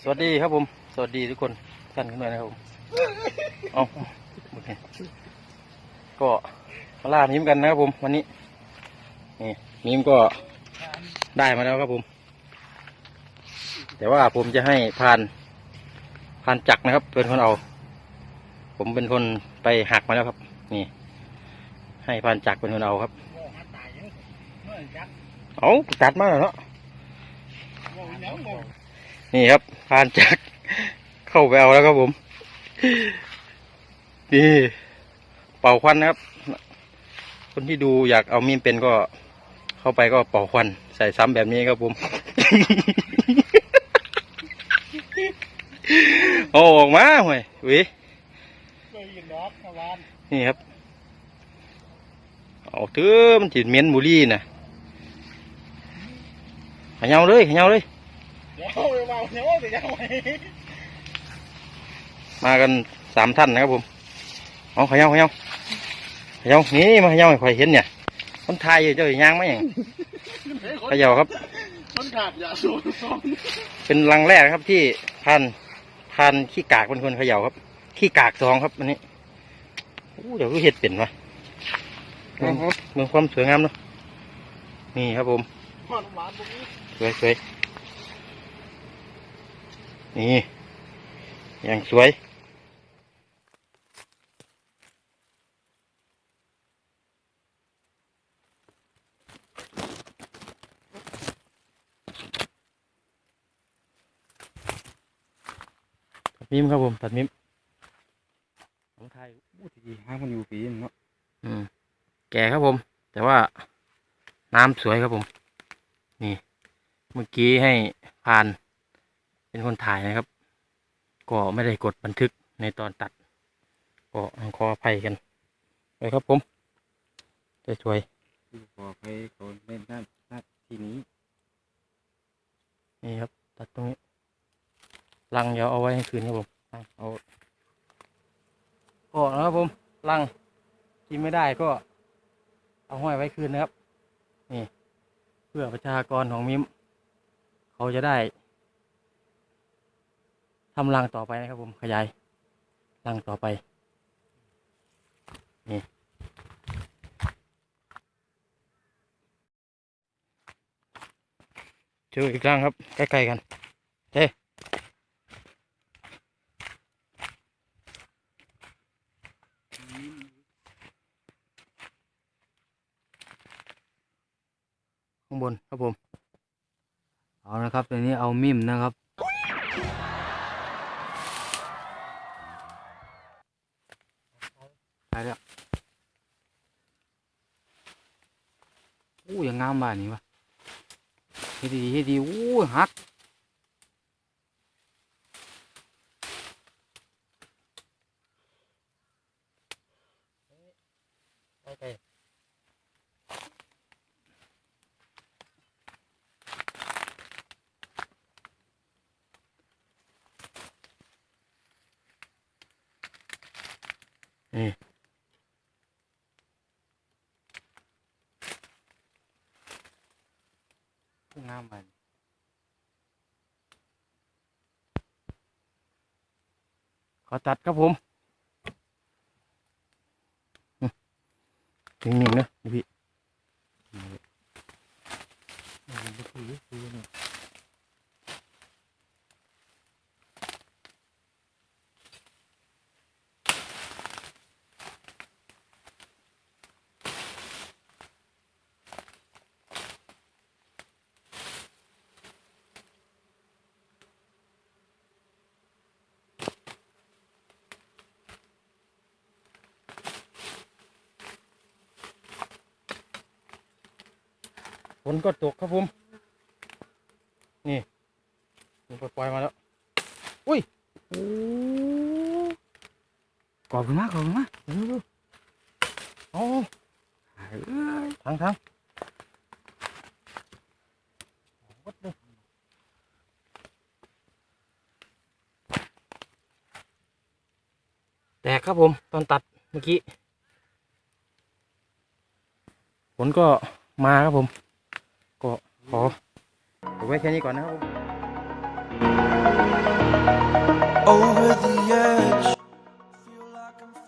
สวัสดีครับผม สวัสดีทุกคนกันขึ้นมานะครับผมเอาโอเคก็มาล่ามิมกันนะครับผม วันนี้นี่มิมก็ได้มาแล้วครับผม แต่ว่าผมจะให้พานพานจักนะครับ เป็นคนเอา ผมเป็นคนไปหักมาแล้วครับ นี่ ให้พานจักเป็นคนเอาครับโง่มาตายยังเอาตัดมาแล้วเนาะ นี่ครับพานจักรเข้าไปเอาแล้วครับผมนี่เป่าควันนะครับ คนที่ดูอยากเอามีมเป็นก็ เข้าไปก็เป่าควัน ใส่ซ้ำแบบนี้ครับผมโอ้ออกมาห่วยเวิเคยยินดอกเมื่อวานนี่ครับเอาเถอะมันจิตเหม็นบุหรี่น่ะขยาวเลยขยาวเลย มากันสามท่านนะครับผมเอาขยาขยาขยานี่มาขยาให้ข่อยเห็นเนี่ยคนไทยอยู่เจ้าอย่างไหมอย่างขยาวครับคนขาดยาสูบเป็นรังแรกครับที่พันพันขี้กากเป็นคนเขย่าครับ ขี้กากสองครับอันนี้อู้เดี๋ยวก็เห็ดเป็นวะเมืองมืองความสวยงามเนาะนี่ครับผมหวานหวานตรงนี้สวยสวย นี่อย่างสวย ตัดมิมครับผม ตัดมิมของไทยพูดดีห้างมันอยู่ปีนเนาะอืม แก่ครับผม แต่ว่าน้ำสวยครับผม นี่ เมื่อกี้ให้พาน เป็นคนถ่ายนะครับ ก็ไม่ได้กดบันทึกในตอนตัด ก็ขออภัยกันไปครับผมจะสวยขอให้เขาเล่นด้านด้านที่นี้ นี่ครับ ตัดตรงนี้ลังเดี๋ยวเอาไว้ให้คืนครับผมลังเอาก็นะครับผมลังกินไม่ได้ก็ เอาห้อยไว้คืนนะครับ นี่ เพื่อประชากรของมิม เขาจะได้ ทำรังต่อไปนะครับผมขยายรังต่อไปนี่เจออีกรังครับใกล้ๆกันเฮ้ข้างบนครับผม เอานะครับตัวนี้เอามิมนะครับ ไปแล้วอู้ยังงามบ้านนี่วะเฮ็ดดีเฮ็ดดีอู้หักใกล้ ๆนี่งามบ้านขอตัดครับผมอืมนิ่งๆนะพี่ นก็ตกครับผม นี่มันปล่อยๆมาแล้ว อุ้ยโอ้กรอบขึ้นมากกรอบขึ้นมาดูๆเอาทางทางวัดเลยแตกครับผมตอนตัดเมื่อกี้ฝนก็มาครับผมก็ ขอผมไว้แค่นี้ก่อนนะครับ Over the edge